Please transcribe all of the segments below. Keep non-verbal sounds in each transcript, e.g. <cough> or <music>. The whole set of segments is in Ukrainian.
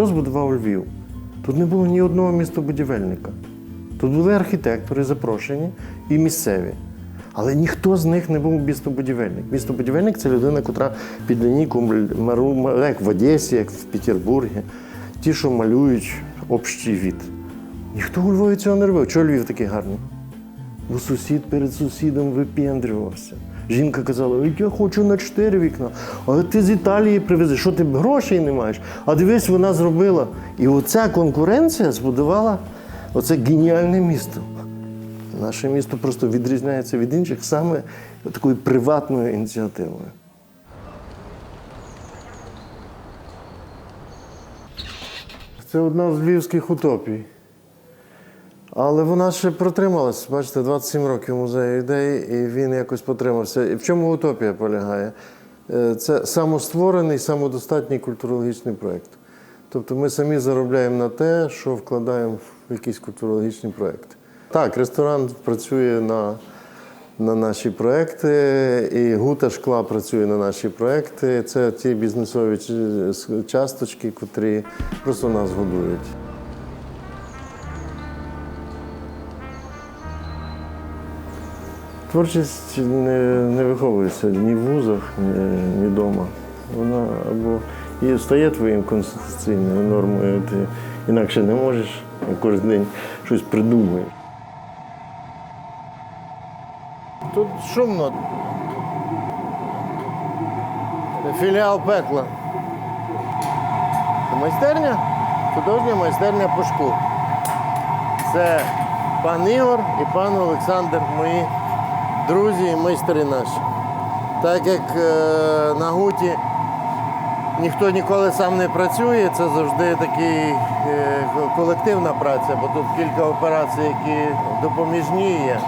Хто збудував Львів? Тут не було ні одного містобудівельника. Тут були архітектори запрошені і місцеві. Але ніхто з них не був містобудівельник. Містобудівельник це людина, яка під лінійку як в Одесі, як в Петербургі, ті, що малюють общий від. Ніхто у Львові цього не робив. Чого Львів такий гарний? Бо сусід перед сусідом випендрювався. Жінка казала, я хочу на чотири вікна, але ти з Італії привези, що ти грошей не маєш? А дивись, вона зробила. І оця конкуренція збудувала оце геніальне місто. Наше місто просто відрізняється від інших саме такою приватною ініціативою. Це одна з львівських утопій. Але вона ще протрималась. Бачите, 27 років музею ідей, і він якось потримався. І в чому утопія полягає? Е, Це самостворений, самодостатній культурологічний проєкт. Тобто ми самі заробляємо на те, що вкладаємо в якийсь культурологічний проєкт. Так, ресторан працює на, на наші проекти, і гута шкла працює на наші проекти. Це ті бізнесові часточки, котрі просто нас годують. Творчість не, не виховується ні в вузах, ні, вдома. Вона або і стає твоїм конституційною нормою, ти інакше не можеш, кожен день щось придумуєш. Тут шумно. Філіал пекла. Майстерня, художня майстерня Пушку. Це пан Ігор і пан Олександр, мої друзі і майстри наші. Так як е, на гуті ніхто ніколи сам не працює, це завжди такий е, колективна праця, бо тут кілька операцій, які допоміжні є.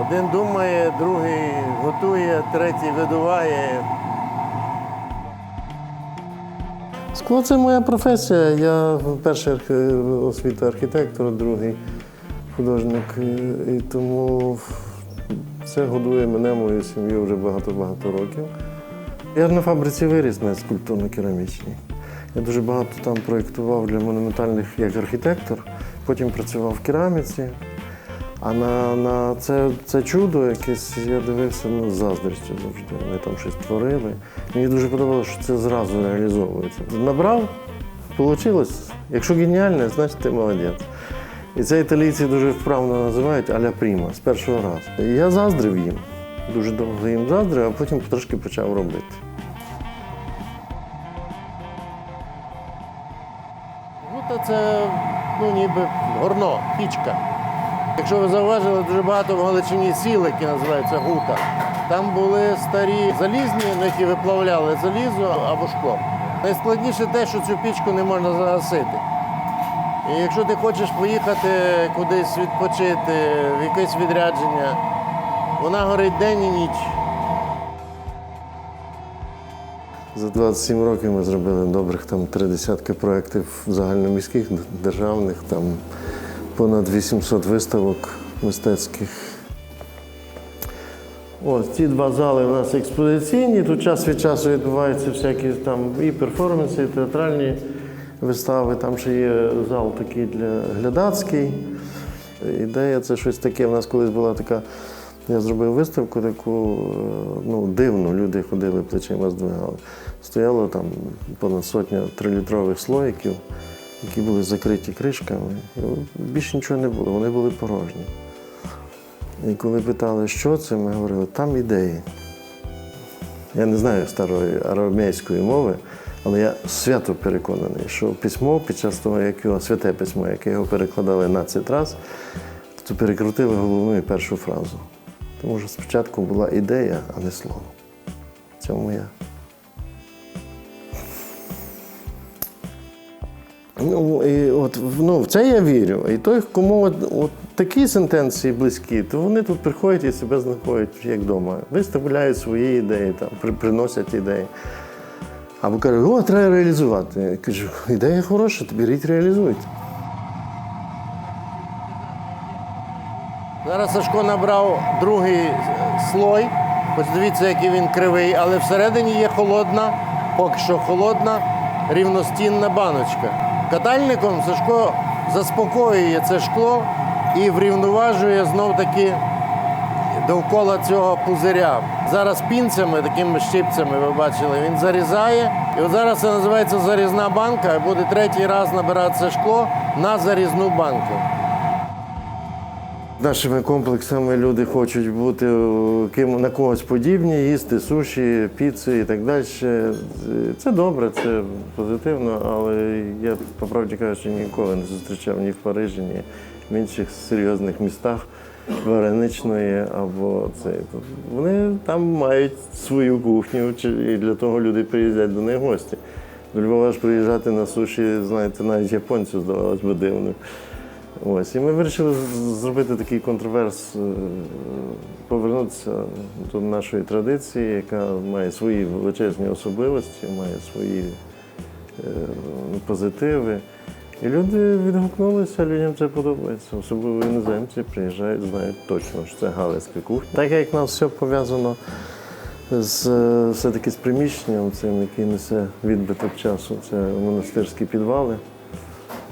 Один думає, другий готує, третій видуває. Скло це моя професія. Я перший архі- освіта архітектор, другий художник. І тому це годує мене, мою сім'ю вже багато-багато років. Я на фабриці виріс на скульптурно-керамічній. Я дуже багато там проєктував для монументальних як архітектор, потім працював в кераміці. А на, на це, це чудо якесь я дивився ну, з заздрістю завжди. Вони там щось творили. Мені дуже подобалося, що це зразу реалізовується. Набрав, вийшло. Якщо геніальне, значить ти молодець. І це італійці дуже вправно називають аля пріма з першого разу. Я заздрив їм. Дуже довго їм заздрив, а потім трошки почав робити. Гута це ну, ніби горно, пічка. Якщо ви зауважили, дуже багато в Галичині сіл, які називаються гута. Там були старі залізні, на які виплавляли залізо або шкло. Найскладніше те, що цю пічку не можна загасити. І якщо ти хочеш поїхати кудись відпочити, в якесь відрядження, вона горить день і ніч. За 27 років ми зробили добрих там три десятки проєктів загальноміських, державних, там понад 800 виставок мистецьких. Ось ці два зали у нас експозиційні. Тут час від часу відбуваються всякі там і перформанси, і театральні вистави. Там ще є зал такий для глядацький. Ідея це щось таке. У нас колись була така. Я зробив виставку таку е, ну, дивну, люди ходили плечима здвигали. Стояло там понад сотня трилітрових слоїків, які були закриті кришками. Більше нічого не було, вони були порожні. І коли питали, що це, ми говорили, там ідеї. Я не знаю старої арамейської мови, але я свято переконаний, що письмо під час того, як його святе письмо, яке його перекладали на цитрас, то перекрутили головну і першу фразу. Тому що спочатку була ідея, а не слово. В цьому я. Ну, і от, ну, в це я вірю. І той, кому от, от такі сентенції близькі, то вони тут приходять і себе знаходять як вдома. Виставляють свої ідеї, там, при- приносять ідеї. Або кажуть, о, треба реалізувати. Я кажу, ідея хороша, то беріть, реалізуйте. Зараз Сашко набрав другий слой. Ось дивіться, який він кривий, але всередині є холодна, поки що холодна рівностінна баночка. Катальником Сашко заспокоює це шкло і врівноважує знов таки довкола цього пузиря. Зараз пінцями, такими щипцями, ви бачили, він зарізає. І от зараз це називається зарізна банка, і буде третій раз набиратися шкло на зарізну банку. Нашими комплексами люди хочуть бути е, ким на когось подібні, їсти суші, піци і так далі. Це добре, це позитивно, але я, по правді кажучи, ніколи не зустрічав ні в Парижі, ні в інших серйозних містах вареничної або це. Вони там мають свою кухню, і для того люди приїздять до них гості. До Львова ж приїжджати на суші, знаєте, навіть японцю здавалось би дивним. Ось, і ми вирішили зробити такий контроверс, е, повернутися до нашої традиції, яка має свої величезні особливості, має свої е, позитиви. І люди відгукнулися, людям це подобається. Особливо іноземці приїжджають, знають точно, що це галицька кухня. Так як в нас все пов'язано з все-таки з приміщенням, цим, який несе відбиток часу, це монастирські підвали.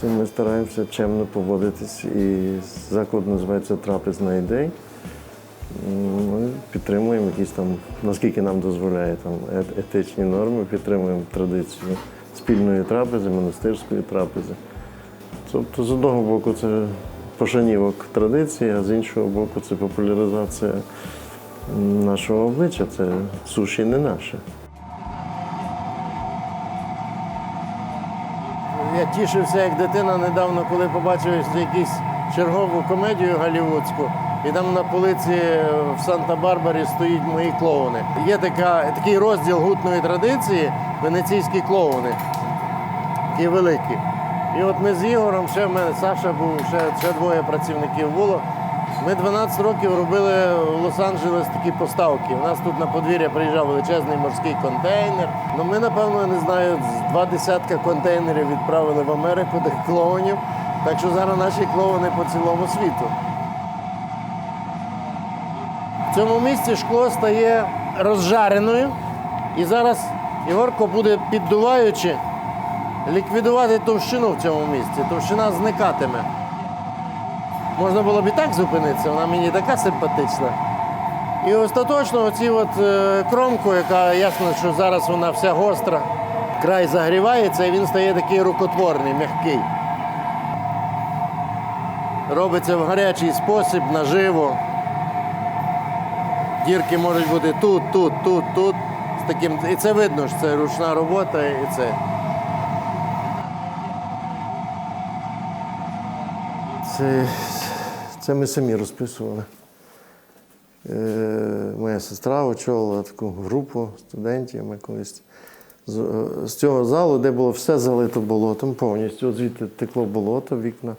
То ми стараємося чемно поводитись. І заклад називається Трапезна ідей. Ми підтримуємо якісь там, наскільки нам дозволяє там ет- етичні норми, підтримуємо традицію спільної трапези, монастирської трапези. Тобто, з одного боку, це пошанівок традиції, а з іншого боку, це популяризація нашого обличчя. Це суші не наше. Я тішився як дитина недавно, коли побачив якусь чергову комедію голівудську, і там на полиці в Санта-Барбарі стоїть мої клоуни. Є така, такий розділ гутної традиції венеційські клоуни, такі великі. І от ми з Ігорем, ще в мене Саша був, ще, ще двоє працівників було. Ми 12 років робили в Лос-Анджелес такі поставки. У нас тут на подвір'я приїжджав величезний морський контейнер. Ну ми, напевно, не знаю, два десятка контейнерів відправили в Америку тих клоунів. Так що зараз наші клоуни по цілому світу. В цьому місці шкло стає розжареною. І зараз Ігорко буде піддуваючи ліквідувати товщину в цьому місці. Товщина зникатиме. Можна було б і так зупинитися, вона мені така симпатична. І остаточно оці от е, кромку, яка ясно, що зараз вона вся гостра, край загрівається і він стає такий рукотворний, м'який. Робиться в гарячий спосіб, наживо. Дірки можуть бути тут, тут, тут, тут. З таким, і це видно, що це ручна робота і це. Це, це ми самі розписували. Е, моя сестра очолила таку групу студентів. Ми колись з, е, з цього залу, де було все залито болотом, повністю От звідти текло болото, вікна.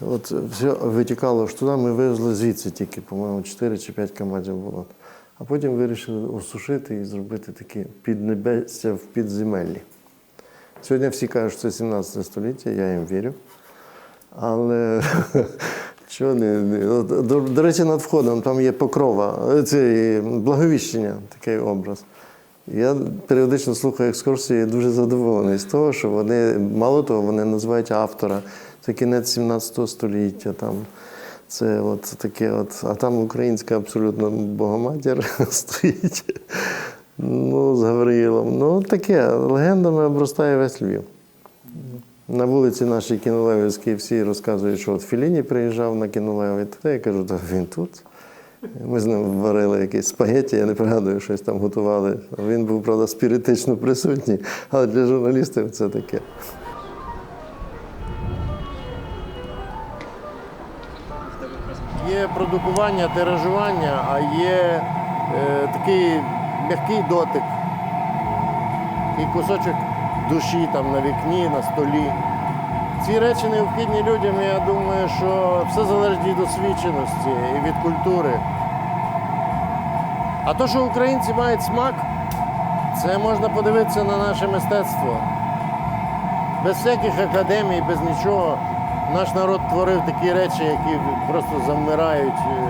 От все витікало аж туди, ми вивезли звідси тільки, по-моєму, 4 чи 5 камазів болота. А потім вирішили осушити і зробити таке піднебесся в підземеллі. Сьогодні всі кажуть, що це 17 століття, я їм вірю. Але <laughs> чого не, не до, до речі, над входом там є покрова, е, це благовіщення, такий образ. Я періодично слухаю екскурсії, дуже задоволений з того, що вони, мало того, вони називають автора. Це кінець 17 століття. Там, це от таке от, а там українська абсолютно богоматір <laughs> стоїть. Ну, з Гавриїлом. Ну, таке, легендами обростає весь Львів. На вулиці нашій Кінолевівській всі розказують, що от Філіні приїжджав на Кінолеві. Та я кажу, так він тут. Ми з ним варили якісь спагеті, я не пригадую, щось там готували. Він був, правда, спіритично присутній, але для журналістів це таке. Є продукування, тиражування, а є е, такий м'який дотик, такий кусочок душі там на вікні, на столі. Ці речі необхідні людям, я думаю, що все залежить від освіченості і від культури. А то, що українці мають смак, це можна подивитися на наше мистецтво. Без всяких академій, без нічого. Наш народ творив такі речі, які просто завмирають. Е,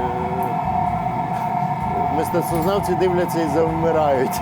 Мистецтвознавці дивляться і завмирають.